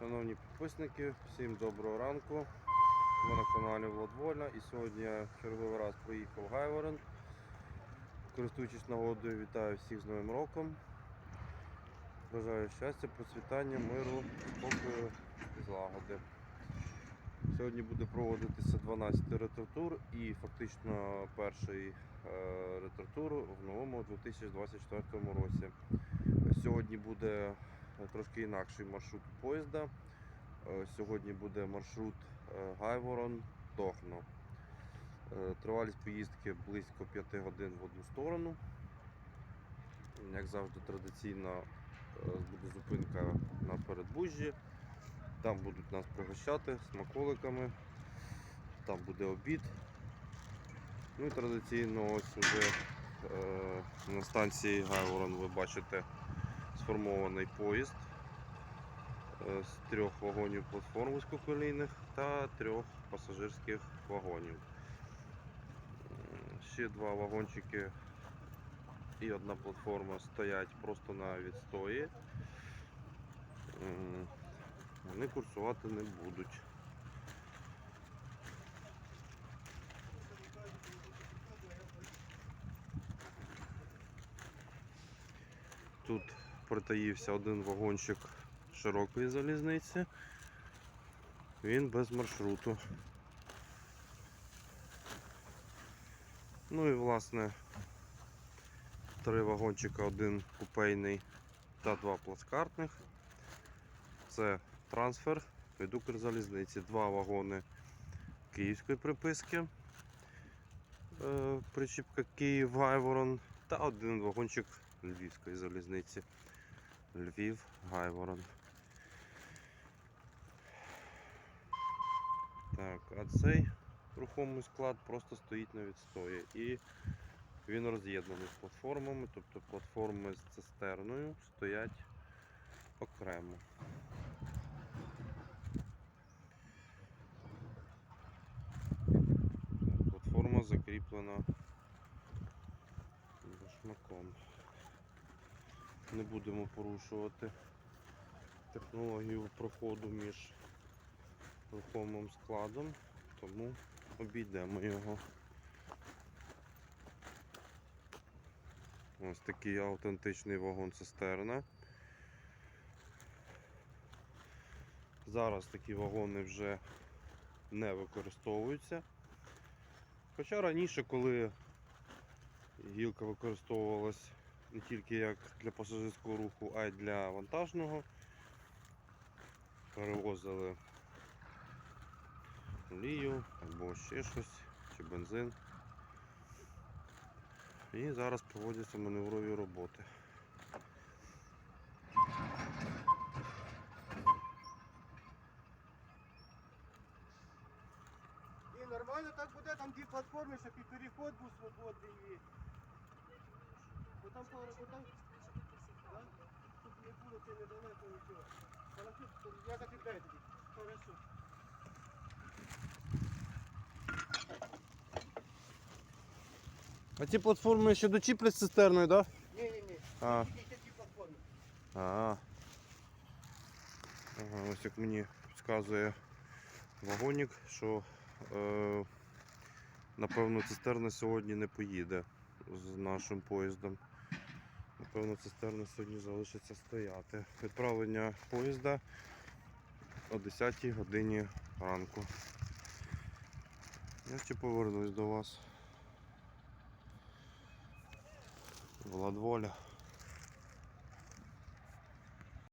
Шановні підписники, всім доброго ранку. Ви на каналі Владвольна і сьогодні я в черговий раз приїхав в Гайворон. Користуючись нагодою, вітаю всіх з Новим роком. Бажаю щастя, процвітання, миру, спокою і злагоди. Сьогодні буде проводитися 12 ретро-тур і фактично перший е, в новому 2024 році. Сьогодні буде трошки інакший маршрут поїзда. Е, Сьогодні буде маршрут е, Гайворон-Тохно. Е, Тривалість поїздки близько 5 годин в одну сторону. Як завжди, традиційно е, буде зупинка на передбужжі. Там будуть нас пригощати смаколиками, там буде обід. Ну і традиційно ось уже е, на станції Гайворон ви бачите сформований поїзд е, з трьох вагонів платформ вузькоколійних та трьох пасажирських вагонів. Ще два вагончики і одна платформа стоять просто на відстої. Вони курсувати не будуть. Тут притаївся один вагончик широкої залізниці. Він без маршруту. Ну і власне три вагончика, один купейний та два плацкартних. Це трансфер від Укрзалізниці. Два вагони київської приписки. Е, Причіпка Київ Гайворон та один вагончик Львівської залізниці. Львів, Гайворон. Так, а цей рухомий склад просто стоїть на відстої. І він роз'єднаний з платформами, тобто платформи з цистерною стоять окремо. Платформа закріплена башмаком. Не будемо порушувати технологію проходу між рухомим складом, тому обійдемо його. Ось такий автентичний вагон цистерна. Зараз такі вагони вже не використовуються. Хоча раніше, коли гілка використовувалась не тільки як для пасажирського руху, а й для вантажного, перевозили олію або ще щось, чи бензин. І зараз проводяться маневрові роботи. І нормально так буде, там дві платформи, щоб і переход був свободний. Бо там пара, бо там... Да? Щоб не було це недалеко нічого. Хорошо, то я закріпляю тоді. Хорошо. А ті платформи ще дочіплять з цистерною, так? Ні, ні, ні. А. Тільки ті платформи. Ага. Ага, ось як мені підказує вагонік, що е, напевно цистерна сьогодні не поїде з нашим поїздом. Напевно, цистерна сьогодні залишиться стояти. Відправлення поїзда о 10 годині ранку. Я ще повернусь до вас. Владволя.